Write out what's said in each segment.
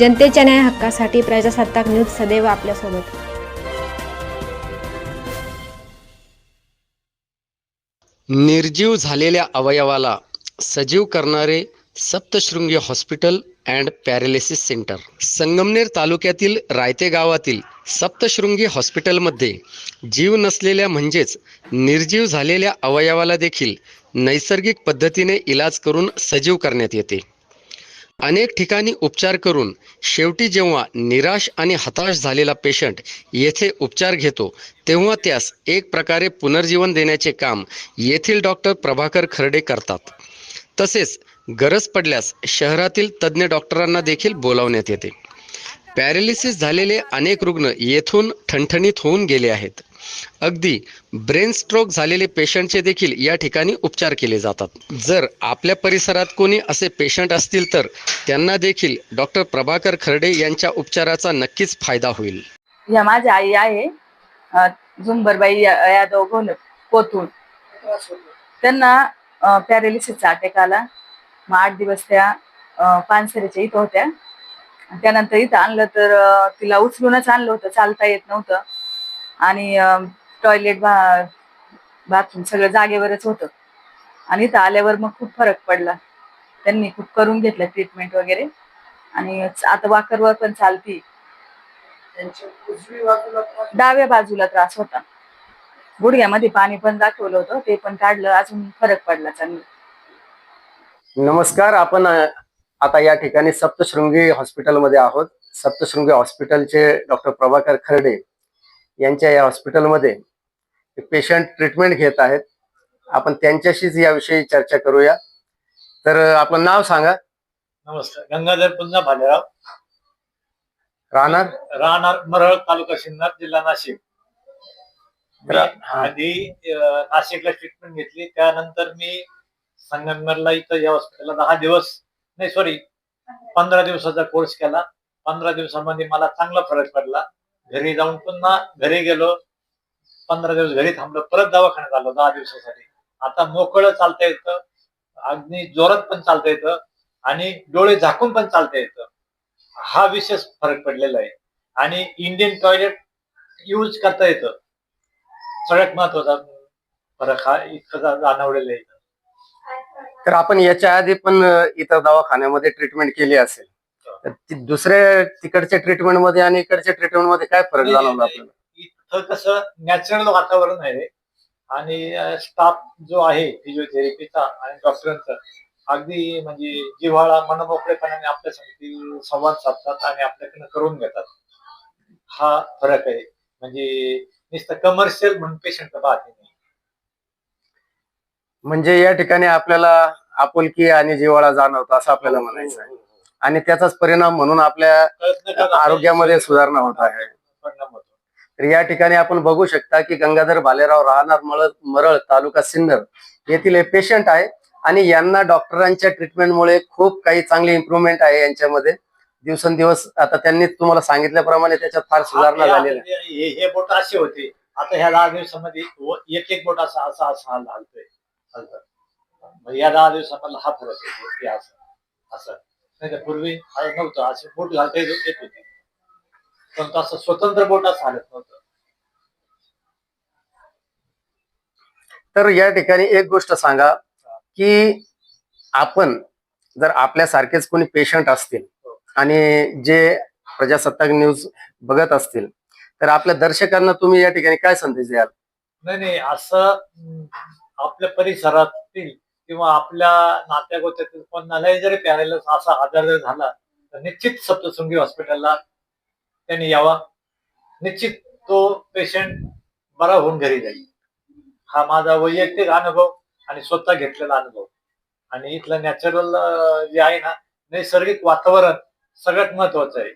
जनतेच्या न्याय हक्कासाठी प्रजासत्ताक न्यूज सदैव आपल्यासोबत. निर्जीव झालेल्या अवयवाला सजीव करणारे Saptashrungi hospital and paralysis centre. Sangamner तालुक्यातील रायते गावातील सप्तशृंगी हॉस्पिटलमध्ये जीव नसलेल्या म्हणजेच निर्जीव झालेल्या अवयवाला देखील नैसर्गिक पद्धतीने इलाज करून सजीव करण्यात येते. अनेक ठिकाणी उपचार करून शेवटी जेव्हा निराश आणि हताश झालेला पेशंट येथे उपचार घेतो तेव्हा त्यास एक प्रकारे पुनर्जीवन देण्याचे काम येथील डॉक्टर प्रभाकर खर्डे करतात. तसेच गरज पडल्यास शहरातील तज्ज्ञ डॉक्टरांना देखील बोलावण्यात येते. पॅरालिसिस झालेले अनेक रुग्ण येथून ठणठणीत होऊन गेले आहेत. अगदी ब्रेन स्ट्रोक झालेले पेशंटचे देखील या ठिकाणी उपचार केले जातात. जर आपल्या परिसरात कोणी असे पेशंट असतील तर त्यांना देखील डॉक्टर प्रभाकर खर्डे यांच्या उपचाराचा नक्कीच फायदा होईल. या माझ्या आई आहे झुंबरबाई या- यादव गोल कोथून त्यांना पॅरेलिसिसचा अटॅक आला. मग आठ दिवस त्या अं, पानसरेच्या इथं होत्या. त्यानंतर इथं आणलं तर तिला उचलूनच आणलं होतं चालता येत नव्हतं. आणि टॉयलेट बा बाथरूम सगळं जागेवरच होतं. आणि इथं आल्यावर मग खूप फरक पडला. त्यांनी खूप करून घेतलं ट्रीटमेंट वगैरे. आणि आता वाकरवर पण चालती. डाव्या बाजूला त्रास होता. गुडघ्यामध्ये पाणी पण दाखवलं होतं ते पण काढलं अजून फरक पडला चांगला नमस्कार आपण आता या ठिकाणी सप्तशृंगी हॉस्पिटलमध्ये आहोत. सप्तशृंगी हॉस्पिटलचे डॉक्टर प्रभाकर खर्डे यांच्या या हॉस्पिटलमध्ये पेशंट ट्रीटमेंट घेत आहेत. आपण त्यांच्याशीच याविषयी चर्चा करूया. तर आपलं नाव सांगा. नमस्कार. गंगाधर पुन्हा भालेराव. राहणार? राहणार मरळ तालुका सिन्नर जिल्हा नाशिक. मी. आधी नाशिकला ट्रीटमेंट घेतली. त्यानंतर मी संगमनेरला इथं या हॉस्पिटलला दहा दिवस नाही सॉरी पंधरा दिवसाचा कोर्स केला. पंधरा दिवसामध्ये मला चांगला फरक पडला. घरी जाऊन पुन्हा घरी गेलो. पंधरा दिवस घरी थांबलो. परत दवाखान्यात आलो दहा दिवसासाठी. आता मोकळं चालता येतं. अगदी जोरात पण चालता येतं. आणि डोळे झाकून पण चालता येतं. हा विशेष फरक पडलेला आहे. आणि इंडियन टॉयलेट यूज करता येतं. सगळ्यात महत्त्वाचा फरक हा इतका जाणवलेला आहे. तर आपण याच्या आधी पण इतर दवाखान्यामध्ये ट्रीटमेंट केली असेल. तर ती दुसऱ्या तिकडच्या ट्रीटमेंटमध्ये आणि इकडच्या ट्रीटमेंटमध्ये काय फरक जाणवला. आपल्याला? इथं कसं नॅचरल वातावरण आहे. आणि स्टाफ जो आहे फिजिओथेरपीचा आणि डॉक्टरांचा अगदी म्हणजे जिव्हाळा मनमोकळेपणाने आपल्या संगती संवाद साधतात आणि आपल्याकडनं करून घेतात. हा फरक आहे. म्हणजे नुसतं कमर्शियल म्हणून पेशंट पाहते म्हणजे या ठिकाणी आपल्याला आपुलकी आणि जिव्हाळा जाणवतो असं आपल्याला म्हणायचं आहे. आणि त्याचाच परिणाम म्हणून आपल्या. आरोग्यामध्ये सुधारणा होत आहे. तर या ठिकाणी आपण बघू शकता की गंगाधर भालेराव राहणार मळ मरळ तालुका सिन्नर येथील हे पेशंट आहे आणि यांना डॉक्टरांच्या ट्रीटमेंटमुळे खूप काही चांगली इम्प्रुव्हमेंट आहे यांच्यामध्ये. दिवसेंदिवस आता त्यांनी तुम्हाला सांगितल्याप्रमाणे त्याच्यात फार सुधारणा झालेली आहे. हे बोट असे होते. आता ह्या दहा दिवसामध्ये एक एक बोट असा असा असा हाल- हालतोय. या दहा दिवसामधला हा फरक आहे हे असं असं. नाही तर पूर्वी हा नव्हतं असे बोट घालता येत येत होते. पण तो असं स्वतंत्र बोट असं हालत नव्हतं. तर या ठिकाणी एक गोष्ट सांगा की आपण जर आपल्यासारखेच कोणी पेशंट असतील आणि जे प्रजासत्ताक न्यूज बघत असतील तर आपल्या दर्शकांना तुम्ही या ठिकाणी काय संदेश द्याल? नाही नाही असं आपल्या परिसरातील किंवा आपल्या नात्यागोत्यातील कोणालाही जरी पॅरेलस असा आजार जर झाला तर निश्चित सप्तशृंगी हॉस्पिटलला त्यांनी यावा. निश्चित तो पेशंट बरा होऊन घरी जाईल. हा माझा वैयक्तिक अनुभव आणि स्वतः घेतलेला अनुभव. आणि इथलं नॅचरल जे आहे ना नैसर्गिक वातावरण सगळ्यात महत्वाचं आहे.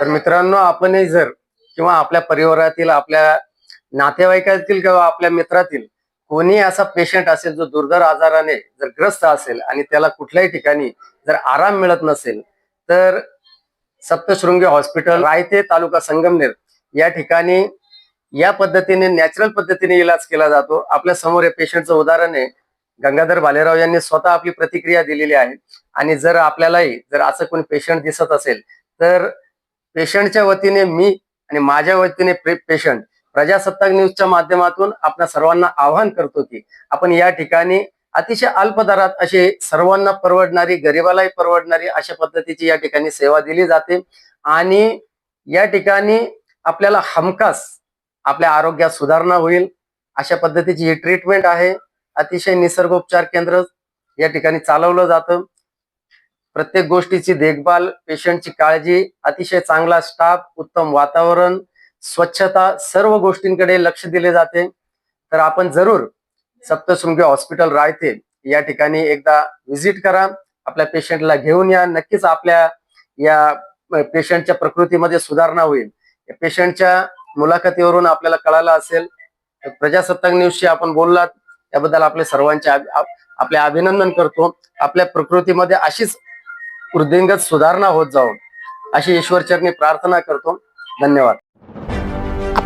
तर मित्रांनो आपणही जर किंवा आपल्या परिवारातील आपल्या नातेवाईकातील किंवा आपल्या मित्रातील कोणी असा पेशंट असेल जो दुर्धर आजाराने जर ग्रस्त असेल आणि त्याला कुठल्याही ठिकाणी जर आराम मिळत नसेल तर सप्तशृंगी हॉस्पिटल रायते तालुका संगमनेर या ठिकाणी या पद्धतीने नॅचरल पद्धतीने इलाज केला जातो. आपल्यासमोर या पेशंटचं उदाहरण आहे. गंगाधर भालेराव यांनी स्वतः आपली प्रतिक्रिया दिलेली आहे. आणि जर आपल्यालाही जर असं कोणी पेशंट दिसत असेल तर पेशंटच्या वतीने मी आणि माझ्या वतीने पेशंट प्रजासत्ताक न्यूजच्या माध्यमातून आपल्या सर्वांना आवाहन करतो की आपण या ठिकाणी अतिशय अल्प दरात असे सर्वांना परवडणारी गरिबालाही परवडणारी अशा पद्धतीची या ठिकाणी सेवा दिली जाते. आणि या ठिकाणी आपल्याला हमखास आपल्या आरोग्यात सुधारणा होईल. अशा पद्धतीची ही ट्रीटमेंट आहे. अतिशय निसर्गोपचार केंद्र या ठिकाणी चालवलं जातं. प्रत्येक गोष्टीची देखभाल पेशंटची काळजी अतिशय चांगला स्टाफ उत्तम वातावरण स्वच्छता सर्व गोष्टींकडे लक्ष दिले जाते. तर आपण जरूर सप्तशृंगी हॉस्पिटल रायते. या ठिकाणी एकदा व्हिजिट करा. आपल्या पेशंटला घेऊन या. नक्कीच आपल्या या पेशंटच्या प्रकृतीमध्ये सुधारणा होईल. पेशंटच्या मुलाखतीवरून आपल्याला कळालं असेल. प्रजासत्ताक न्यूजशी आपण बोललात. त्याबद्दल आपले सर्वांचे आपले अभिनंदन करतो. आपल्या प्रकृतीमध्ये अशीच वृद्धिंगत सुधारणा होत जाऊन अशी ईश्वरचरणी प्रार्थना करतो. धन्यवाद.